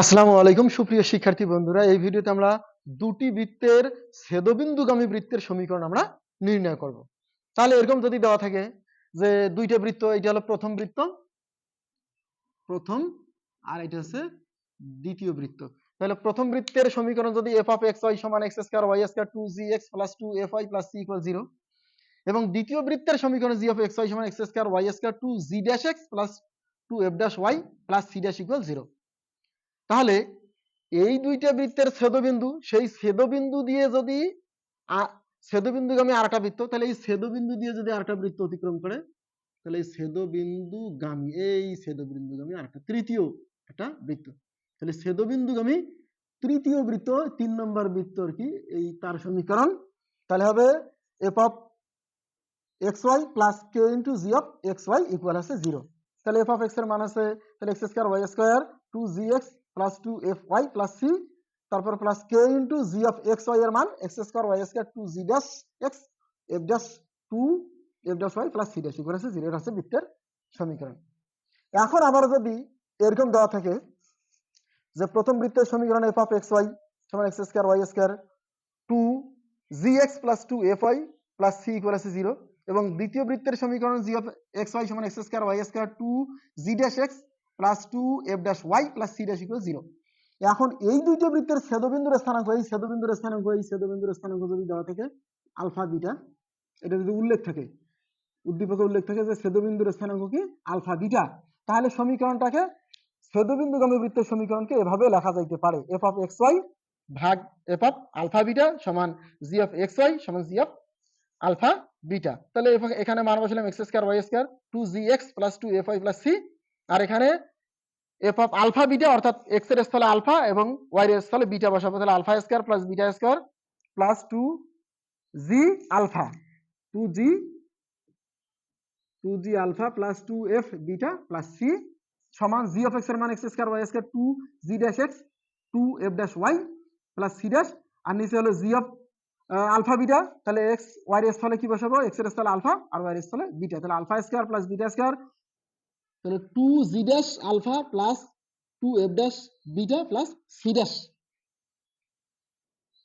আসসালামু আলাইকুম, সুপ্রিয় শিক্ষার্থী বন্ধুরা। এই ভিডিওতে আমরা দুটি বৃত্তের ছেদবিন্দুগামী বৃত্তের সমীকরণ আমরা নির্ণয় করব। তাহলে এরকম যদি দেওয়া থাকে যে দুইটা বৃত্ত, এটা হলো প্রথম বৃত্ত, প্রথম, আর এটা হচ্ছে দ্বিতীয় বৃত্ত। তাহলে প্রথম বৃত্তের সমীকরণ যদি এফ অফ এক্স ওয়াই সমান x square y square two g x plus two f y plus c equal zero এবং দ্বিতীয় বৃত্তের সমীকরণ জি অফ এক্স ওয়াই সমান x square y square two g dash x plus two f dash y plus c dash equal zero তাহলে এই দুইটা বৃত্তের ছেদবিন্দু, সেই ছেদবিন্দু দিয়ে যদি ছেদবিন্দুগামী আরেকটা বৃত্ত, তাহলে এই ছেদবিন্দু দিয়ে যদি আরেকটা বৃত্ত অতিক্রম করে, তাহলে এই ছেদবিন্দুগামী এই ছেদবিন্দুগামী আরেকটা তৃতীয় একটা বৃত্ত। তাহলে ছেদবিন্দুগামী তৃতীয় বৃত্ত, তিন নম্বর বৃত্ত আর কি? এই তার সমীকরণ। তাহলে হবে f of x y plus k into g of x y equal আছে জিরো তাহলে এফ অফ এক্সের মান আছে, তাহলে x square y square two g x plus two f y plus c তারপর plus k into g of x y এর মান x square y square two g dash x f dash two f dash y plus c dash equal আছে zero হচ্ছে বৃত্তের সমীকরণ। এখন আবার যদি এরকম দেওয়া থাকে যে প্রথম বৃত্তের সমীকরণ এফ অফ এক্স ওয়াই সমান x square y square two g x plus two f y plus c equal আছে জিরো এবং দ্বিতীয় বৃত্তের সমীকরণ জি অফ এক্স ওয়াই সমান x square y square two g dash x plus two f dash y plus c dash equal zero এখন এই দুইটা বৃত্তের ছেদবিন্দুর স্থানাঙ্ক, এই ছেদবিন্দুর স্থানাঙ্ক, এই ছেদবিন্দুর স্থানাঙ্ক যদি দেওয়া থাকে আলফা বিটা এটা যদি উল্লেখ থাকে, উদ্দীপকে উল্লেখ থাকে যে ছেদবিন্দুর স্থানাঙ্ক কি? আলফা বিটা তাহলে সমীকরণটাকে, ছেদবিন্দুগামী বৃত্তের সমীকরণকে এভাবে লেখা যাইতে পারে। এফ অফ এক্স ওয়াই ভাগ এফ অফ আলফা বিটা সমান জি অফ এক্স ওয়াই সমান জি অফ আলফা বিটা তাহলে এখানে মান বসালাম x square y square two g x plus two f y plus c আর এখানে এফ অফ আলফা বিটা অর্থাৎ এক্সের স্থলে আলফা এবং ওয়াই এর স্থলে বিটা বসাবো। তাহলে alpha square plus beta square plus two g alpha two g two g alpha plus two f beta plus c সমান জি অফ এক্সের মান x square y square two g dash x two f dash y plus c dash আর নিচে হলো g of alpha beta তাহলে x y এর স্থলে কি বসাবো? এক্সের স্থলে আলফা আর ওয়াই এর স্থলে বিটা তাহলে alpha square plus beta square তাহলে two g dash alpha plus two f dash beta plus c dash